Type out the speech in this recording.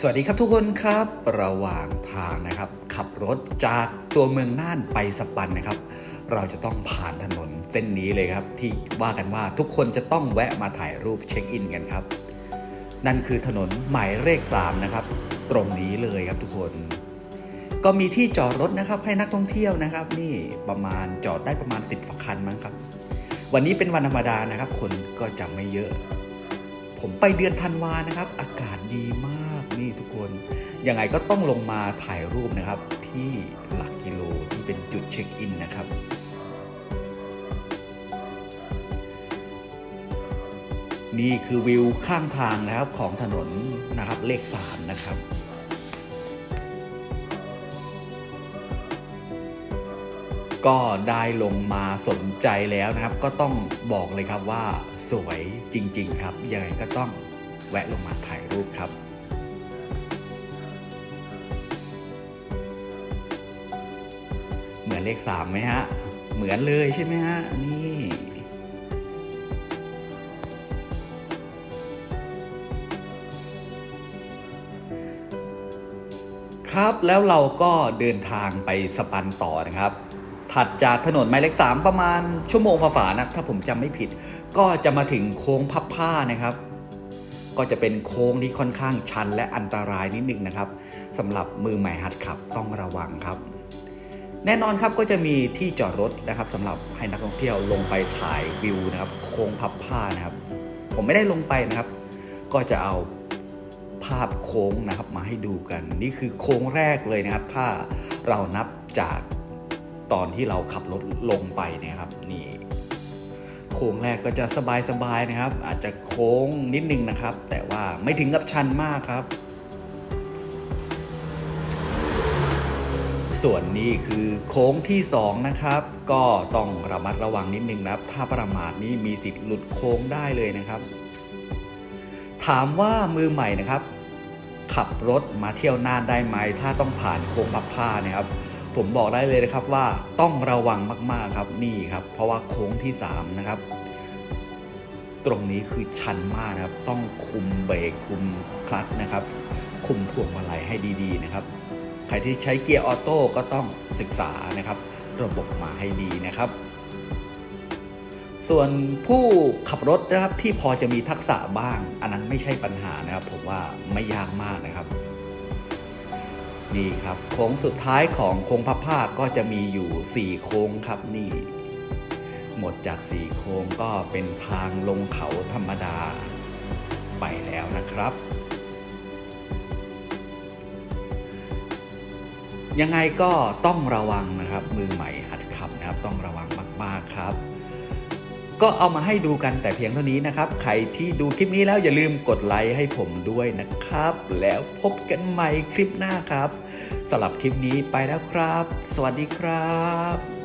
สวัสดีครับทุกคนครับระหว่างทางนะครับ ขับรถจากตัวเมืองน่านไปสปันนะครับ เราจะต้องผ่านถนนเส้นนี้เลยครับ ที่ว่ากันว่าทุกคนจะต้องแวะมาถ่ายรูปเช็คอินกันครับ นั่นคือถนนหมายเลข3นะครับ ตรงนี้เลยครับทุกคน ก็มีที่จอดรถนะครับ ให้นักท่องเที่ยวนะครับ นี่ประมาณจอดได้ประมาณ 10ฝักคันมั้งครับ วันนี้เป็นวันธรรมดานะครับ คนก็จะไม่เยอะ ผมไปเดือนธันวานะครับ อากาศดีมาก ทุกคน ยังไงก็ต้องลงมาถ่ายรูปนะครับ ที่หลักกิโลที่เป็นจุดเช็คอินนะครับนี่คือวิวข้างทางนะครับของถนนนะครับเลข3นะครับ ก็ได้ลงมาสนใจแล้วนะครับ ก็ต้องบอกเลยครับว่าสวยจริง ๆ ครับยังไงก็ต้องแวะลงมาถ่ายรูปครับ มือนเลขสามไหมฮะ เหมือนเลยใช่ไหมฮะ นี่ครับแล้วเราก็เดินทางไปสปันต่อนะครับ ถัดจากถนนหมายเลขสามประมาณชั่วโมงฝาๆนะถ้าผมจำไม่ผิด ก็จะมาถึงโค้งพับผ้านะครับ ก็จะเป็นโค้งที่ค่อนข้างชันและอันตรายนิดนึงนะครับสำหรับมือใหม่หัดขับต้องระวังครับ แน่นอนครับก็จะมีที่จอดรถนะครับสำหรับให้นักท่องเที่ยวลงไปถ่ายวิวนะครับโค้งพับผ้านะครับ ผมไม่ได้ลงไปนะครับ ก็จะเอาภาพโค้งนะครับมาให้ดูกัน นี่คือโค้งแรกเลยนะครับ ถ้าเรานับจากตอนที่เราขับรถลงไปนะครับนี่โค้งแรกก็จะสบายๆนะครับ อาจจะโค้งนิดนึงนะครับ แต่ว่าไม่ถึงกับชันมากครับ ส่วนนี้คือโค้งที่ 2 นะครับ ก็ต้องระมัดระวังนิดนึงนะครับถ้าประมาทนี่มีสิทธิ์หลุดโค้งได้เลยนะครับ ถามว่ามือใหม่นะครับ ขับรถมาเที่ยวน่านได้ไหม ถ้าต้องผ่านโค้งพับผ้านะครับ ผมบอกได้เลยนะครับว่าต้องระวังมากๆครับนี่ครับ เพราะว่าโค้งที่3นะครับตรงนี้คือชันมากนะครับ ต้องคุมเบรกคุมคลัตช์นะครับ คุมพวงมาลัยให้ดีๆนะครับ รที่ใช้เกียร์ออโต้ก็ต้องศึกษานะครับ ระบบมาให้ดีนะครับ ส่วนผู้ขับรถนะครับที่พอจะมีทักษะบ้าง อันนั้นไม่ใช่ปัญหานะครับ ผมว่าไม่ยากมากนะครับนี่ครับโค้งสุดท้ายของโค้งพับผ้าก็จะมีอยู่ 4 โค้งครับนี่ หมดจาก 4 โค้งก็เป็นทางลงเขาธรรมดาไปแล้วนะครับ ยังไงก็ต้องระวังนะครับมือใหม่หัดขับนะครับต้องระวังมาก ๆ ครับ ก็เอามาให้ดูกันแต่เพียงเท่านี้นะครับ ใครที่ดูคลิปนี้แล้วอย่าลืมกดไลค์ให้ผมด้วยนะครับ แล้วพบกันใหม่คลิปหน้าครับสำหรับคลิปนี้ไปแล้วครับ สวัสดีครับ